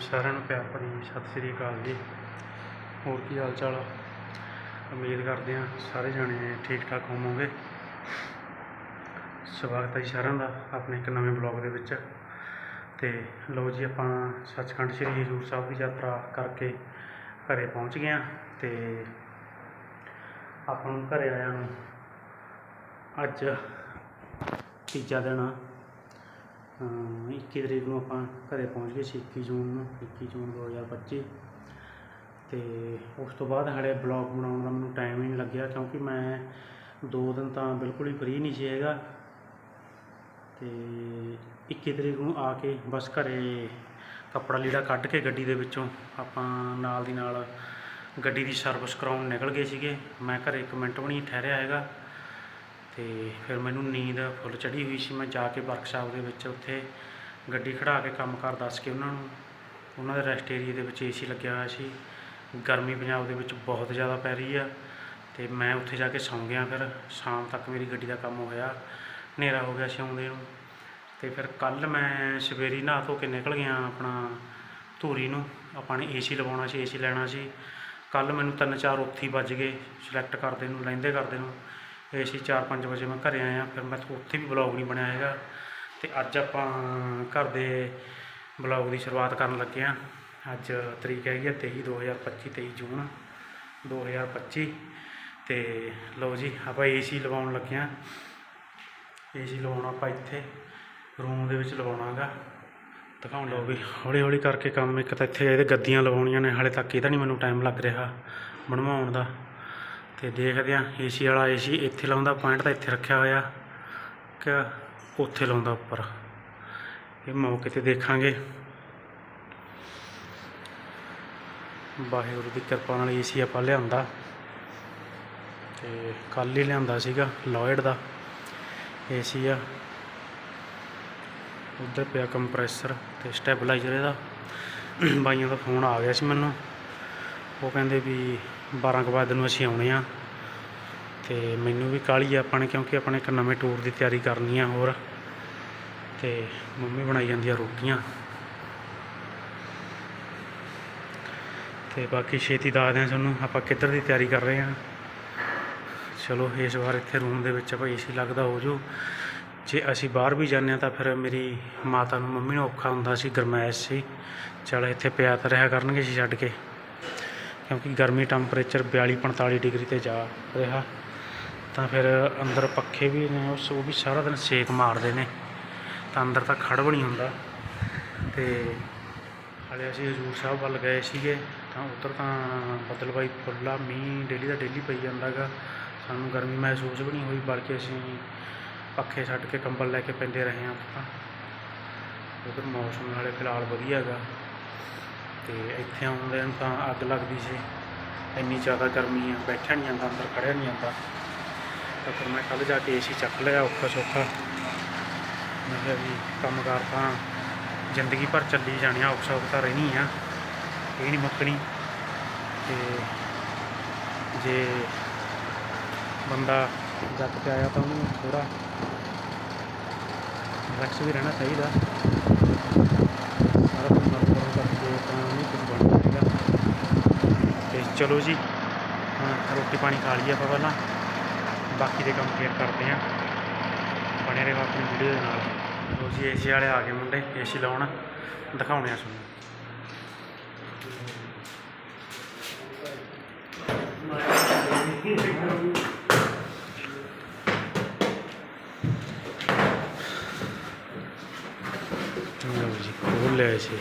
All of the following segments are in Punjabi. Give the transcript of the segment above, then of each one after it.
ਸਾਰਿਆਂ ਨੂੰ ਪਿਆਰ ਭਰੀ ਸਤਿ ਸ੍ਰੀ ਅਕਾਲ ਜੀ। ਹੋਰ ਕੀ ਹਾਲ ਚਾਲ ਆ ਉਮੀਦ ਕਰਦੇ ਹਾਂ ਸਾਰੇ ਜਾਣੇ ਠੀਕ ਠਾਕ ਹੋਵੋਗੇ। ਸਵਾਗਤ ਹੈ ਜੀ ਸਾਰਿਆਂ ਦਾ ਆਪਣੇ ਇੱਕ ਨਵੇਂ ਬਲੌਗ ਦੇ ਵਿੱਚ। ਤੇ ਲਓ ਜੀ ਆਪਾਂ ਸੱਚਖੰਡ ਸ੍ਰੀ ਹਜ਼ੂਰ ਸਾਹਿਬ ਦੀ ਯਾਤਰਾ ਕਰਕੇ ਘਰੇ ਪਹੁੰਚ ਗਏ ਹਾਂ ਤੇ ਆਪਾਂ ਨੂੰ ਘਰੇ ਆਇਆ ਨੂੰ ਅੱਜ ਤੀਜਾ ਦਿਨ ਆ। 21 ਤਰੀਕ ਨੂੰ ਆਪਾਂ ਘਰੇ ਪਹੁੰਚ ਗਏ ਸੀ 21 ਜੂਨ ਨੂੰ 21 ਜੂਨ 2025 ਤੇ ਉਸ ਤੋਂ ਬਾਅਦ ਹਾਲੇ ਬਲੌਗ ਬਣਾਉਣ ਦਾ ਮੈਨੂੰ ਟਾਈਮ ਹੀ ਨਹੀਂ ਲੱਗਿਆ ਕਿਉਂਕਿ ਮੈਂ ਦੋ ਦਿਨ ਤਾਂ ਬਿਲਕੁਲ ਹੀ ਫ੍ਰੀ ਨਹੀਂ ਸੀ ਹੈਗਾ। ਤੇ 21 ਤਰੀਕ ਨੂੰ ਆ ਕੇ ਬਸ ਘਰੇ ਕੱਪੜਾ ਲੀੜਾ ਕੱਢ ਕੇ ਗੱਡੀ ਦੇ ਵਿੱਚੋਂ ਆਪਾਂ ਨਾਲ ਦੀ ਨਾਲ ਗੱਡੀ ਦੀ ਸਰਵਿਸ ਕਰਾਉਣ ਨਿਕਲ ਗਏ ਸੀਗੇ। ਮੈਂ ਘਰੇ ਇੱਕ ਮਿੰਟ ਵੀ ਨਹੀਂ ਠਹਿਰਿਆ ਹੈਗਾ। ਤੇ ਫਿਰ ਮੈਨੂੰ ਨੀਂਦ ਫੁੱਲ ਚੜੀ ਹੋਈ ਸੀ। ਮੈਂ ਜਾ ਕੇ ਵਰਕਸ਼ਾਪ ਦੇ ਵਿੱਚ ਉੱਥੇ ਗੱਡੀ ਖੜਾ ਕੇ ਕੰਮ ਕਰ ਦੱਸ ਕੇ ਉਹਨਾਂ ਨੂੰ, ਉਹਨਾਂ ਦੇ ਰੈਸਟ ਏਰੀਆ ਦੇ ਵਿੱਚ ਏਸੀ ਲੱਗਿਆ ਹੋਇਆ ਸੀ। ਗਰਮੀ ਪੰਜਾਬ ਦੇ ਵਿੱਚ ਬਹੁਤ ਜ਼ਿਆਦਾ ਪੈ ਰਹੀ ਆ ਤੇ ਮੈਂ ਉੱਥੇ ਜਾ ਕੇ ਸੌਂ ਗਿਆ। ਫਿਰ ਸ਼ਾਮ ਤੱਕ ਮੇਰੀ ਗੱਡੀ ਦਾ ਕੰਮ ਹੋਇਆ, ਹਨੇਰਾ ਹੋ ਗਿਆ ਸੀ ਆਉਂਦੇ ਨੂੰ। ਤੇ ਫਿਰ ਕੱਲ ਮੈਂ ਸਵੇਰੀ ਨਹਾ ਧੋ ਕੇ ਨਿਕਲ ਗਿਆ ਆਪਣਾ ਧੂਰੀ ਨੂੰ। ਆਪਾਂ ਨੇ ਏਸੀ ਲਵਾਉਣਾ ਸੀ ਏਸੀ ਲੈਣਾ ਸੀ। ਕੱਲ ਮੈਨੂੰ ਤਿੰਨ ਚਾਰ ਉੱਥੇ ਵੱਜ ਗਏ ਸਿਲੈਕਟ ਕਰਦੇ ਨੂੰ, ਲੈਂਦੇ ਕਰਦੇ ਨੂੰ। ਏਸੀ 4-5 ਵਜੇ ਮੈਂ ਘਰੇ ਆਇਆ, ਫਿਰ ਮੈਂ ਉੱਥੇ ਵੀ ਬਲੌਗ ਨਹੀਂ ਬਣਿਆ ਹੈਗਾ। ਤੇ ਅੱਜ ਆਪਾਂ ਘਰ ਦੇ ਬਲੌਗ ਦੀ ਸ਼ੁਰੂਆਤ ਕਰਨ ਲੱਗੇ ਹਾਂ। ਅੱਜ ਤਰੀਕ ਹੈਗੀ ਆ 23 2025 23 ਜੂਨ 2025 ਤੇ ਲਓ ਜੀ, ਆਪਾਂ ਏਸੀ ਲਵਾਉਣ ਲੱਗੇ ਹਾਂ। ਏਸੀ ਲਵਾਉਣਾ ਆਪਾਂ ਇੱਥੇ ਰੂਮ ਦੇ ਵਿੱਚ ਲਵਾਉਣਾਗਾ ਦਿਖਾਉਣ ਲਓ ਵੀ ਹੌਲੀ ਹੌਲੀ ਕਰਕੇ ਕੰਮ, ਇੱਕ ਤਾਂ ਇੱਥੇ ਇਹਦੇ ਗੱਦੀਆਂ ਲਵਾਉਣੀਆਂ ਨੇ, ਹਾਲੇ ਤੱਕ ਇਹਦਾ ਨਹੀਂ ਮੈਨੂੰ ਟਾਈਮ ਲੱਗ ਰਿਹਾ ਬਣਵਾਉਣ ਦਾ। ਤੇ ਦੇਖਦੇ ਆ ਏਸੀ ਵਾਲਾ ਏਸੀ ਇੱਥੇ ਲਾਉਂਦਾ, ਪੁਆਇੰਟ ਤਾਂ ਇੱਥੇ ਰੱਖਿਆ ਹੋਇਆ ਕਿ ਉੱਥੇ ਲਾਉਂਦਾ ਉੱਪਰ। ਇਹ ਮੌਕੇ ਤੇ ਦੇਖਾਂਗੇ। ਵਾਹਿਗੁਰੂ ਦੀ ਕਿਰਪਾ ਨਾਲ ਏਸੀ ਆਪਾਂ ਲਿਆਂਦਾ। ਤੇ ਕੱਲ ਹੀ ਲਿਆਂਦਾ ਸੀਗਾ, ਲੋਇਡ ਦਾ ਏਸੀ ਆ। ਉੱਧਰ ਪਿਆ ਕੰਪਰੈਸਰ ਤੇ ਸਟੈਬਲਾਈਜ਼ਰ ਇਹਦਾ। ਬਾਈਆਂ ਦਾ ਫੋਨ ਆ ਗਿਆ ਸੀ ਮੈਨੂੰ। ਉਹ ਕਹਿੰਦੇ ਵੀ 12 ਕੁ ਵਜੇ ਨੂੰ ਅਸੀਂ ਆਉਣੇ ਆ। ਤੇ ਮੈਨੂੰ ਵੀ ਕਾਹਲੀ ਆ ਆਪਾਂ ਨੇ, ਕਿਉਂਕਿ ਆਪਾਂ ਨੇ ਇੱਕ ਨਵੇਂ ਟੂਰ ਦੀ ਤਿਆਰੀ ਕਰਨੀ ਆ ਹੋਰ। ਤੇ ਮੰਮੀ ਬਣਾਈ ਜਾਂਦੀ ਆ ਰੋਟੀਆਂ। ਤੇ ਬਾਕੀ ਛੇਤੀ ਦੱਸਦੇ ਆ ਤੁਹਾਨੂੰ, ਆਪਾਂ ਕਿੱਧਰ ਦੀ ਤਿਆਰੀ ਕਰ ਰਹੇ ਆ। ਚਲੋ, ਇਸ ਵਾਰ ਇੱਥੇ ਰੂਮ ਦੇ ਵਿੱਚ ਆਪਾਂ ਏਸੀ ਲੱਗਦਾ ਹੋ ਜੂ ਜੇ ਅਸੀਂ ਬਾਹਰ ਵੀ ਜਾਂਦੇ ਹਾਂ ਤਾਂ ਫਿਰ ਮੇਰੀ ਮਾਤਾ ਨੂੰ ਮੰਮੀ ਨੂੰ ਔਖਾ ਹੁੰਦਾ ਸੀ, ਗਰਮੈਸ਼ ਸੀ। ਚਲ ਇੱਥੇ ਪਿਆ ਤਾਂ ਰਿਹਾ ਕਰਨਗੇ ਸੀ ਛੱਡ ਕੇ। ਕਿਉਂਕਿ ਗਰਮੀ ਟੈਂਪਰੇਚਰ 42 45 ਡਿਗਰੀ ਤੇ ਜਾ ਰਿਹਾ। ਤਾਂ ਫਿਰ ਅੰਦਰ ਪੱਖੇ ਵੀ ਨੇ, ਉਸ ਉਹ ਵੀ ਸਾਰਾ ਦਿਨ ਸੇਕ ਮਾਰਦੇ ਨੇ। ਤਾਂ ਅੰਦਰ ਤਾਂ ਖੜ ਵੀ ਨਹੀਂ ਹੁੰਦਾ। ਤੇ ਹਾਲੇ ਅਸੀਂ ਹਜੂਰ ਸਾਹਿਬ ਵੱਲ ਗਏ ਸੀਗੇ, ਤਾਂ ਉੱਧਰ ਤਾਂ ਬਦਲਵਾਈ ਫੁੱਲਾ ਮੀਂਹ ਡੇਲੀ ਦਾ ਡੇਲੀ ਪਈ ਜਾਂਦਾ ਗਾ ਸਾਨੂੰ ਗਰਮੀ ਮਹਿਸੂਸ ਵੀ ਨਹੀਂ ਹੋਈ, ਬਲਕਿ ਅਸੀਂ ਪੱਖੇ ਛੱਡ ਕੇ ਕੰਬਲ ਲੈ ਕੇ ਪੈਂਦੇ ਰਹੇ ਹਾਂ ਤਾਂ ਉਧਰ ਮੌਸਮ ਨਾਲੇ ਫਿਲਹਾਲ ਵਧੀਆ ਹੈਗਾ। ਤੇ ਇੱਥੇ ਆਉਂਦੇ ਨੂੰ ਤਾਂ ਅੱਗ ਲੱਗਦੀ ਸੀ। ਇੰਨੀ ਜ਼ਿਆਦਾ ਗਰਮੀ ਆ, ਬੈਠਿਆ ਨਹੀਂ ਜਾਂਦਾ, ਅੰਦਰ ਖੜਿਆ ਨਹੀਂ ਜਾਂਦਾ। ਤਾਂ ਫਿਰ ਮੈਂ ਕੱਲ ਜਾ ਕੇ ਏਸੀ ਚੱਕ ਲਿਆ ਔਖਾ ਸੌਖਾ। ਮੈਂ ਕਿਹਾ ਵੀ ਕੰਮ ਕਾਰ ਤਾਂ ਜ਼ਿੰਦਗੀ ਭਰ ਚੱਲੀ ਜਾਣੀ ਆ, ਔਖਾ ਔਖਾ ਰਹਿਣੀ ਆ, ਇਹ ਨਹੀਂ ਮੁੱਕਣੀ। ਤੇ ਜੇ ਬੰਦਾ ਜੱਟ ਤੇ ਆਇਆ ਤਾਂ ਉਹਨੂੰ ਥੋੜਾ ਰਿਲੈਕਸ ਵੀ ਰਹਿਣਾ ਚਾਹੀਦਾ ਸਾਰਾ ਦਿਨ ਮਰ ਮਰ ਕਰਕੇ ਤਾਂ ਨਹੀਂ ਕੁਝ ਬਣਦਾ ਹੈਗਾ ਤੇ ਚਲੋ ਜੀ ਰੋਟੀ ਪਾਣੀ ਖਾ ਲਈ ਆਪਾਂ ਪਹਿਲਾਂ। ਬਾਕੀ ਦੇ ਕੰਮ ਫੇਰ ਕਰਦੇ ਆਂ ਬਣੇ ਰਹੋ ਆਪਣੀ ਵੀਡੀਓ ਦੇ ਨਾਲ। ਲੋ ਜੀ, ਏਸੀ ਵਾਲੇ ਆ ਗਏ ਮੁੰਡੇ, ਏਸੀ ਲਾਉਣ। ਦਿਖਾਉਣੇ ਆ ਤੁਹਾਨੂੰ। ਲਓ ਜੀ ਖੋਲ ਲਿਆ ਸੀ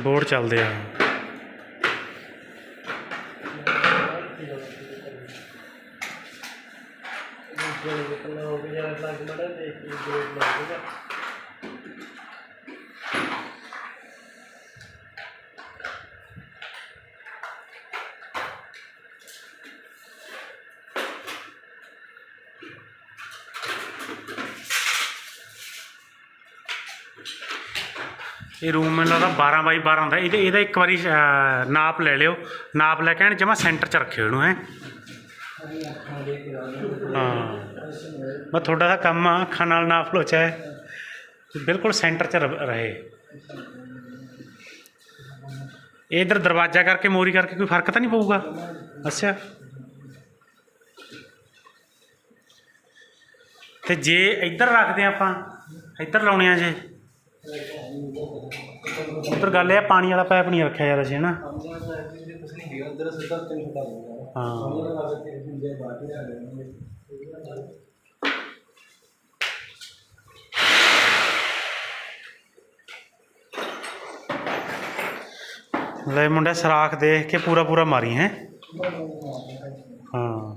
ਬੋਰਡ ਚੱਲਦੇ ਆ ਜਿਹੜੇ ਨਿਕਲਣਾ ਹੋ ਗਿਆ ਜਰਾ ਲੱਗ ਮੜਾ ਦੇਖ ਕੇ ਜੋ ਲੱਗੇਗਾ ਇਹ ਰੂਮ ਮੈਨੂੰ ਲੱਗਦਾ 12 ਬਾਈ 12 ਦਾ। ਇਹਦੇ ਇਹਦਾ ਇੱਕ ਵਾਰੀ ਨਾਪ ਲੈ ਲਿਓ। ਨਾਪ ਲੈ ਕੇ ਐਨ ਜਮਾ ਸੈਂਟਰ 'ਚ ਰੱਖਿਓ ਇਹਨੂੰ, ਹੈ। ਹਾਂ। ਮੈਂ ਤੁਹਾਡਾ ਤਾਂ ਕੰਮ ਆ, ਅੱਖਾਂ ਨਾਲ ਨਾਪ ਲਓ, ਚਾਹੇ। ਬਿਲਕੁਲ ਸੈਂਟਰ 'ਚ ਰ- ਰਹੇ। ਇਹ ਇਧਰ ਦਰਵਾਜ਼ਾ ਕਰਕੇ, ਮੋਰੀ ਕਰਕੇ ਕੋਈ ਫ਼ਰਕ ਤਾਂ ਨਹੀਂ ਪਊਗਾ? ਅੱਛਾ। ਤੇ ਜੇ ਇੱਧਰ ਰੱਖਦੇ ਆਪਾਂ, ਇੱਧਰ ਲਾਉਣੇ ਆ ਜੇ। ਉੱਧਰ ਗੱਲ ਇਹ ਆ, ਪਾਣੀ ਵਾਲਾ ਪਾਈਪ ਨਹੀਂ ਰੱਖਿਆ ਯਾਰ ਅਸੀਂ ਹਨਾ? ਕੁਝ ਨਹੀਂ ਗਿਆ ਅੰਦਰ ਸਿੱਧਾ ਤੈਨੂੰ ਹਟਾ ਦੂੰਗਾ ਹਾਂ। ਅੰਦਰ ਦਾ ਕੇ ਜਿੰਦੇ ਬਾਕੀ ਆ ਗਏ ਲੈ ਮੁੰਡਾ, ਸਰਾਖ ਦੇਖ ਕੇ ਪੂਰਾ ਪੂਰਾ ਮਾਰੀ, ਹੈ? ਹਾਂ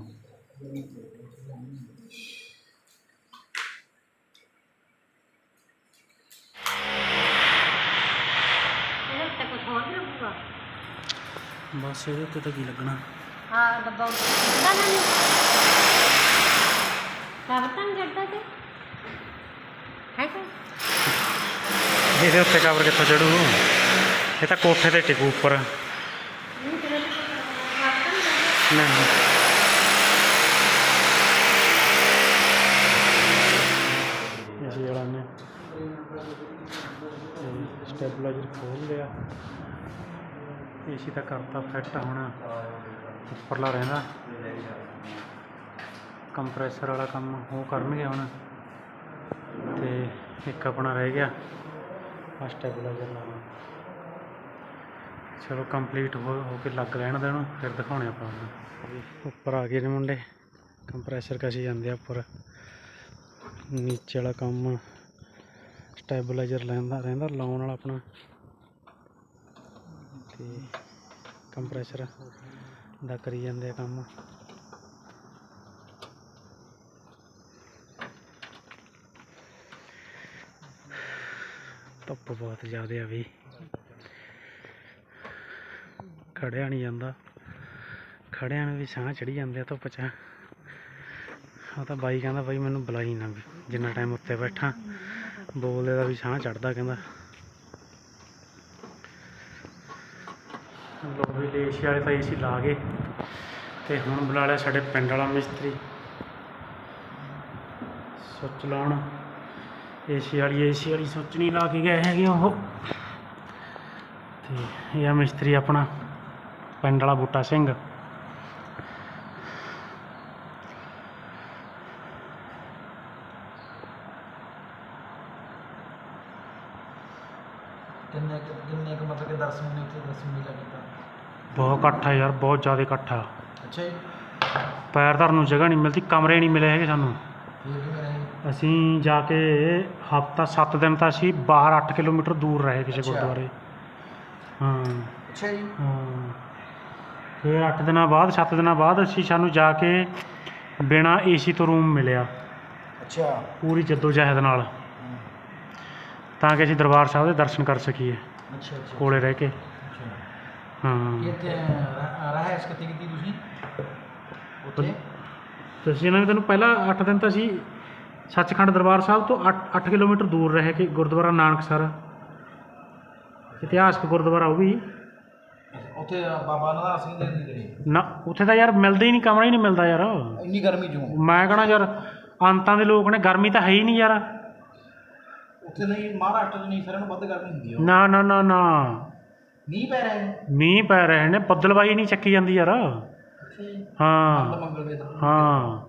ਇਹਦੇ ਉੱਤੇ ਕੁਝ ਹੋਰ ਵੀ ਲੱਗੂਗਾ ਬਸ ਇਹਦੇ ਉੱਤੇ ਤਾਂ ਕੀ ਲੱਗਣਾ। ਹਾਂ ਡੱਬਾ ਉੱਤੇ ਨਾ ਨਾ ਨਹੀਂ। ਕਵਰ ਨਹੀਂ ਜੜਦਾ ਤੇ। ਹੈ ਕੋਈ? ਇਹਦੇ ਉੱਤੇ ਕਵਰ ਕਿੱਥੋਂ ਚੜੂ ਇਹ ਤਾਂ ਕੋਠੇ ਤੇ ਟਿਕੂ ਉੱਪਰ। ਨਹੀਂ ਅਸੀਂ ਵਾਲਾ ਨੇ ਸਟੈਬਲਾਈਜ਼ਰ ਖੋਲ ਲਿਆ। ਏਸੀ ਤਾਂ ਕਰਤਾ ਫਿੱਟ ਹੁਣ। ਉੱਪਰਲਾ ਰਹਿੰਦਾ। ਕੰਪਰੈਸਰ ਵਾਲਾ ਕੰਮ ਉਹ ਕਰਨਗੇ ਹੁਣ। ਤੇ ਇੱਕ ਆਪਣਾ ਰਹਿ ਗਿਆ। ਆ ਸਟੈਬਲਾਈਜ਼ਰ ਲਾਉਣਾ ਚਲੋ ਕੰਪਲੀਟ ਹੋ ਹੋ ਕੇ ਲੱਗ ਲੈਣ ਦੇਣ। ਫਿਰ ਦਿਖਾਉਣੇ ਆਪਾਂ ਉਹਨੂੰ। ਉੱਪਰ ਆ ਗਏ ਨੇ ਮੁੰਡੇ। ਕੰਪਰੈਸਰ ਕਸੀ ਜਾਂਦੇ ਆ ਉੱਪਰ। ਨੀਚੇ ਵਾਲਾ ਕੰਮ ਸਟੈਬਲਾਈਜ਼ਰ ਲੈਂਦਾ, ਰਹਿੰਦਾ, ਲਾਉਣ ਵਾਲਾ ਆਪਣਾ। ਤੇ ਕੰਪਰੈਸਰ ਦਾ ਕਰੀ ਜਾਂਦੇ ਆ ਕੰਮ। ਧੁੱਪ ਬਹੁਤ ਜ਼ਿਆਦਾ ਆ ਵੀ। ਖੜਿਆ ਨਹੀਂ ਜਾਂਦਾ। ਖੜਿਆਂ ਨੂੰ ਵੀ ਸਾਹ ਚੜੀ ਜਾਂਦੇ ਆ ਧੁੱਪ 'ਚ। ਉਹ ਤਾਂ ਬਾਈ ਕਹਿੰਦਾ ਬਾਈ ਮੈਨੂੰ ਬੁਲਾਈ ਨਾ ਵੀ, ਜਿੰਨਾ ਟਾਈਮ ਉੱਤੇ ਬੈਠਾ। ਬੋਲਦੇ ਦਾ ਵੀ ਸਾਹ ਚੜਦਾ ਕਹਿੰਦਾ। ਲੋਕ ਵੀ ਏਸ਼ੀ ਵਾਲੇ ਤਾਂ ਏਸੀ ਲਾ ਗਏ ਤੇ ਹੁਣ ਬੁਲਾ ਲਿਆ ਸਾਡੇ ਪਿੰਡ ਵਾਲਾ ਮਿਸਤਰੀ। ਸੁੱਚ ਲਾਉਣ। ਏਸੀ ਵਾਲੀ ਏਸੀ ਵਾਲੀ ਸੁੱਚ ਨਹੀਂ ਲਾ ਕੇ ਗਏ ਹੈਗੇ ਉਹ। ਤੇ ਇਹ ਮਿਸਤਰੀ ਆਪਣਾ, ਪਿੰਡ ਵਾਲਾ ਬੂਟਾ ਸਿੰਘ। ਕਿੰਨੇ ਕਿੰਨੇ ਕੁ ਮਤਲਬ ਕਿ ਦਰਸ਼ਨ ਨੇ ਉੱਥੇ ਦਰਸ਼ਨ ਮੇਲਾ ਕੀਤਾ ਬਹੁਤ ਇਕੱਠ ਆ ਯਾਰ ਬਹੁਤ ਜ਼ਿਆਦਾ ਇਕੱਠ ਆ। ਅੱਛਾ ਜੀ। ਪੈਰ ਧਰਨ ਨੂੰ ਜਗ੍ਹਾ ਨਹੀਂ ਮਿਲਦੀ ਕਮਰੇ ਨਹੀਂ ਮਿਲੇ ਹੈਗੇ ਸਾਨੂੰ। ਅਸੀਂ ਜਾ ਕੇ ਹਫਤਾ 7 ਦਿਨ ਤਾਂ ਅਸੀਂ ਬਾਹਰ 8 ਕਿਲੋਮੀਟਰ ਦੂਰ ਰਹੇ ਕਿਸੇ। ਗੁਰਦੁਆਰੇ। ਹਾਂ। ਅੱਛਾ ਜੀ। ਹਾਂ। ਫਿਰ 8 ਦਿਨਾਂ ਬਾਅਦ 7 ਦਿਨਾਂ ਬਾਅਦ ਅਸੀਂ ਸਾਨੂੰ ਜਾ ਕੇ ਬਿਨਾ ਏਸੀ ਤੋਂ ਰੂਮ ਮਿਲਿਆ। ਅੱਛਾ। ਪੂਰੀ ਜੱਦੋ ਜਹਿਦ ਨਾਲ ਤਾਂ ਕਿ ਅਸੀਂ ਦਰਬਾਰ ਸਾਹਿਬ ਦੇ ਦਰਸ਼ਨ ਕਰ ਸਕੀਏ। ਅੱਛਾ ਅੱਛਾ। ਕੋਲੇ ਰਹਿ ਕੇ। ਕਿ ਇੱਥੇ ਰਹਿائش ਕਿੱਥੇ ਕੀਤੀ ਤੁਸੀਂ? ਉੱਥੇ? ਤੁਸੀਂ ਇਹਨਾਂ ਨੇ ਤੁਹਾਨੂੰ ਪਹਿਲਾਂ 8 ਦਿਨ ਤਾਂ ਸੀ ਸੱਚਖੰਡ ਦਰਬਾਰ ਸਾਹਿਬ ਤੋਂ 8 8 ਕਿਲੋਮੀਟਰ ਦੂਰ ਰਹਿ ਕੇ ਗੁਰਦੁਆਰਾ ਨਾਨਕਸਰ। ਇਤਿਹਾਸਕ ਗੁਰਦੁਆਰਾ ਉਹ ਵੀ। ਉੱਥੇ ਬਾਬਾ ਨਾਨਕ ਸਿੰਘ ਦੇ ਨਹੀਂ ਨਾ ਯਾਰ ਮਿਲਦਾ ਯਾਰ। ਮੈਂ ਕਹਣਾ ਯਾਰ ਅੰਤਾਂ ਦੇ ਲੋਕ ਨੇ ਗਰਮੀ ਤਾਂ ਹੈ ਹੀ ਨਹੀਂ ਯਾਰ। ਉੱਥੇ ਨਹੀਂ ਮਹਾਰਾਸ਼ਟਰ ਦੇ ਨਹੀਂ ਸਰਨ ਵੱਧ ਗਰਮੀ ਹੁੰਦੀ ਆ। ਨਾ ਨਾ ਨਾ ਨਾ। ਮੀਂਹ ਪੈ ਰਿਹਾ ਹੈ। ਮੀਂਹ ਪੈ ਰਹੇ ਨੇ ਬੱਦਲਬਾਈ ਨਹੀਂ ਚੱਕੀ ਜਾਂਦੀ ਯਾਰ। ਹਾਂ। ਮੰਗਲ ਮੰਗਲ ਵੇਦ ਹਾਂ।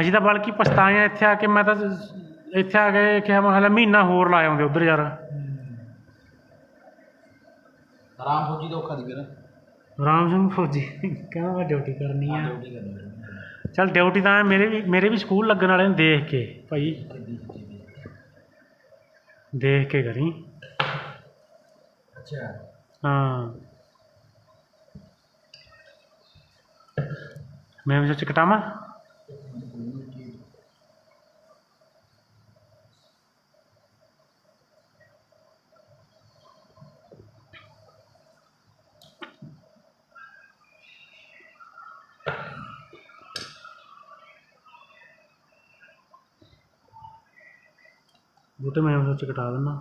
ਅਸੀਂ ਤਾਂ ਬਲਕਿ ਪਛਤਾਏ ਆ ਇੱਥੇ ਆ ਕੇ ਮੈਂ ਤਾਂ ਇੱਥੇ ਆ ਕੇ ਕਿਹਾ ਮੈਂ ਹਲੇ ਮਹੀਨਾ ਹੋਰ ਲਾ ਆਉਂਦੇ ਉਧਰ ਯਾਰ। ਰਾਮ ਫੌਜੀ ਦਾ ਔਖਾ ਦੀ ਫਿਰ। ਰਾਮ ਸਿੰਘ ਫੌਜੀ ਕਹਿੰਦਾ ਮੈਂ ਡਿਊਟੀ ਕਰਨੀ ਆ। ਡਿਊਟੀ ਕਰਨੀ ਹੈ। ਚਲ ਡਿਊਟੀ ਤਾਂ ਮੇਰੇ ਵੀ ਮੇਰੇ ਵੀ ਸਕੂਲ ਲੱਗਣ ਵਾਲੇ ਨੂੰ ਦੇਖ ਕੇ ਭਾਈ। ਦੇਖ ਕੇ ਕਰੀ। ਅੱਛਾ। ਹਾਂ। ਮੈਂ ਵੀ ਸੋਚ ਕਟਾਵਾਂ? ਬੂਟੇ ਮੈਂ ਸੋਚ ਕਟਾ ਦਿੰਦਾ।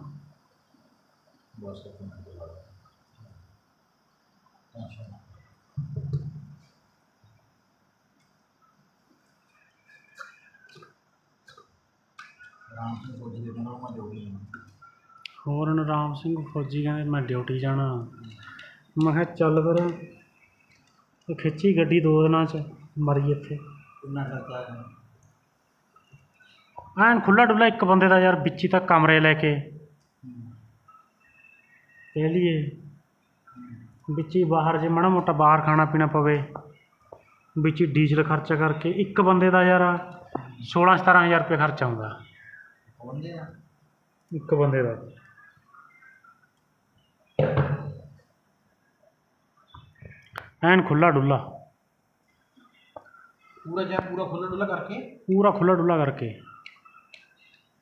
ਬਸ ਆਪਣਾ ਚਲਾ ਰਾਮ ਸਿੰਘ ਫੌਜੀ ਦੇ ਮੈਂ ਹੋਰ ਸਿੰਘ ਕਹਿੰਦੇ ਮੈਂ ਡਿਊਟੀ ਜਾਣਾ। ਮੈਂ ਕਿਹਾ ਚੱਲ ਫਿਰ ਉਹ ਖਿੱਚੀ ਗੱਡੀ ਦੋ ਦਿਨਾਂ ਚ ਮਰੀ ਇੱਥੇ। ਕਿੰਨਾ ਖਰਚਾ ਹੈ ਐਨ ਖੁੱਲਾ ਡੁੱਲਾ ਇੱਕ ਬੰਦੇ ਦਾ ਯਾਰ ਵਿੱਚ ਹੀ ਤਾਂ ਕਮਰੇ ਲੈ ਕੇ। ਕਹਿ ਲਈਏ ਵਿੱਚ ਹੀ ਬਾਹਰ ਜੇ ਮਾੜਾ ਮੋਟਾ ਬਾਹਰ ਖਾਣਾ ਪੀਣਾ ਪਵੇ ਵਿੱਚ ਹੀ ਡੀਜ਼ਲ ਖਰਚਾ ਕਰਕੇ ਇੱਕ ਬੰਦੇ ਦਾ ਯਾਰ 16 17000 ਰੁਪਏ ਖਰਚਾ ਆਉਂਦਾ। ਹੁੰਦੇ ਆ ਇੱਕ ਬੰਦੇ ਦਾ। ਐਨ ਖੁੱਲਾ ਡੁੱਲਾ ਪੂਰਾ ਜਾਂ ਪੂਰਾ ਖੁੱਲਾ ਡੁੱਲਾ ਕਰਕੇ? ਪੂਰਾ ਖੁੱਲਾ ਡੁੱਲਾ ਕਰਕੇ।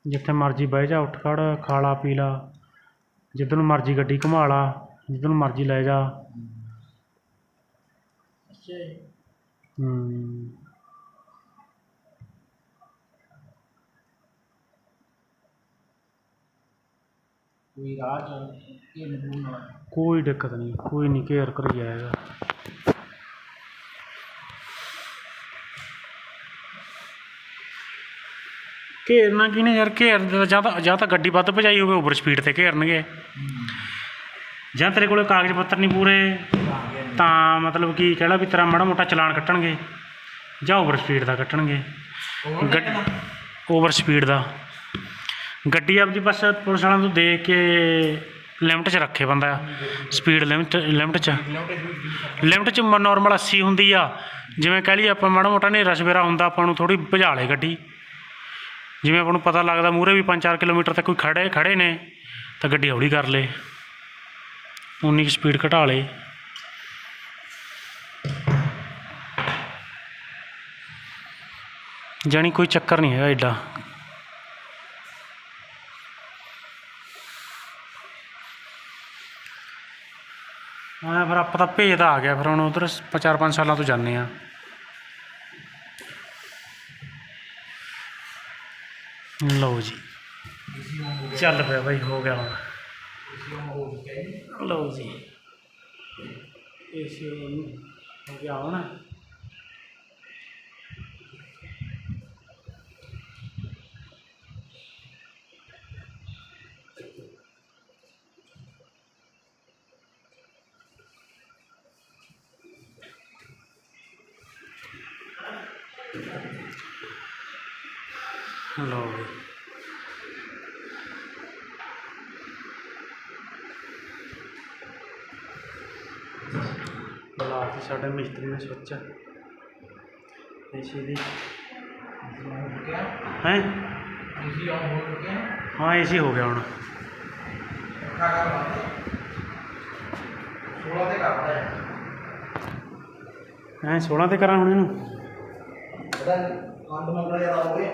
ਜਿੱਥੇ ਮਰਜ਼ੀ ਬਹਿ ਜਾ ਉੱਠ ਖੜ ਖਾ ਲਾ ਪੀ ਲਾ। ਜਿੱਧਰ ਨੂੰ ਮਰਜ਼ੀ ਗੱਡੀ ਘੁਮਾ ਲਾ ਜਿੱਧਰ ਨੂੰ ਮਰਜ਼ੀ ਲੈ ਜਾ। ਅੱਛਾ ਹੂੰ ਕੋਈ ਰਾਜ ਕੋਈ ਦਿੱਕਤ ਨਹੀਂ ਕੋਈ ਨਹੀਂ ਘੇਰ ਕਰ ਜਾਏਗਾ। ਘੇਰਨਾ ਕੀ ਨੇ ਯਾਰ ਘੇਰ ਜਾਂ ਤਾਂ ਜਾਂ ਤਾਂ ਗੱਡੀ ਵੱਧ ਭਜਾਈ ਹੋਵੇ ਓਵਰ ਸਪੀਡ ਤੇ ਘੇਰਨਗੇ। ਜਾਂ ਤੇਰੇ ਕੋਲੇ ਕਾਗਜ਼ ਪੱਤਰ ਨਹੀਂ ਪੂਰੇ ਤਾਂ ਮਤਲਬ ਕਿ ਕਿਹੜਾ ਵੀ ਤੇਰਾ ਮਾੜਾ ਮੋਟਾ ਚਲਾਨ ਕੱਟਣਗੇ ਜਾਂ ਓਵਰ ਸਪੀਡ ਦਾ ਕੱਟਣਗੇ। ਓਵਰ ਸਪੀਡ ਦਾ? ਗੱਡੀ ਆਪਦੀ ਬਸ ਪੁਲਿਸ ਵਾਲਿਆਂ ਤੋਂ ਦੇਖ ਕੇ ਲਿਮਟ 'ਚ ਰੱਖੇ ਬੰਦਾ। ਸਪੀਡ ਲਿਮਟ ਲਿਮਟ 'ਚ। ਲਿਮਟ 'ਚ ਨਾਰਮਲ 80 ਹੁੰਦੀ ਆ। ਜਿਵੇਂ ਕਹਿ ਲਈਏ ਆਪਾਂ ਮਾੜਾ ਮੋਟਾ ਹਨੇਰਾ ਸਵੇਰਾ ਹੁੰਦਾ ਆਪਾਂ ਨੂੰ ਥੋੜੀ ਭਜਾ ਲੇ ਗੱਡੀ। ਜਿਵੇਂ ਆਪਾਂ ਨੂੰ ਪਤਾ ਲੱਗਦਾ ਮੂਹਰੇ ਵੀ 5-4 ਕਿਲੋਮੀਟਰ ਤੱਕ ਕੋਈ ਖੜੇ ਖੜੇ ਨੇ, ਤਾਂ ਗੱਡੀ ਹੌਲੀ ਕਰ ਲੇ। ਉਨੀ ਕੁ ਸਪੀਡ ਘਟਾ ਲੇ। ਜਾਣੀ ਕੋਈ ਚੱਕਰ ਨਹੀਂ ਹੈਗਾ ਐਡਾ ਹਾਂ ਫਿਰ ਆਪਾਂ ਤਾਂ ਭੇਜਦਾ ਆ ਗਿਆ, ਫਿਰ ਹੁਣ ਉਧਰ ਚਾਰ ਪੰਜ ਸਾਲਾਂ ਤੋਂ ਜਾਂਦੇ ਆ ਲਓ ਜੀ। ਚੱਲ ਪਿਆ ਬਾਈ ਹੋ ਗਿਆ ਹੁਣ। ਲਓ ਜੀ। ਏਸੀ ਹੋ ਗਿਆ ਹੁਣ ਲਓ ਜੀ ਲਾਤੀ ਸਾਡੇ ਮਿਸਤਰੀ ਨੇ ਸੋਚਿਆ। ਏਸੀ ਦੀ ਹੈ? ਤੁਸੀਂ ਆਨ ਹੋ ਚੁੱਕੇ ਆ ਹਾਂ ਏਸੀ ਹੋ ਗਿਆ ਹੁਣ। ਅੱਖਾਂ ਕਰ ਬੰਦ 16 ਤੇ ਕਰਦਾ ਹੈ ਐ 16 ਤੇ ਕਰਾਂ ਹੁਣ ਇਹਨੂੰ? ਇਹਦਾ ਕੰਦ ਮੰਗਣਾ ਜ਼ਿਆਦਾ ਹੋ ਗਿਆ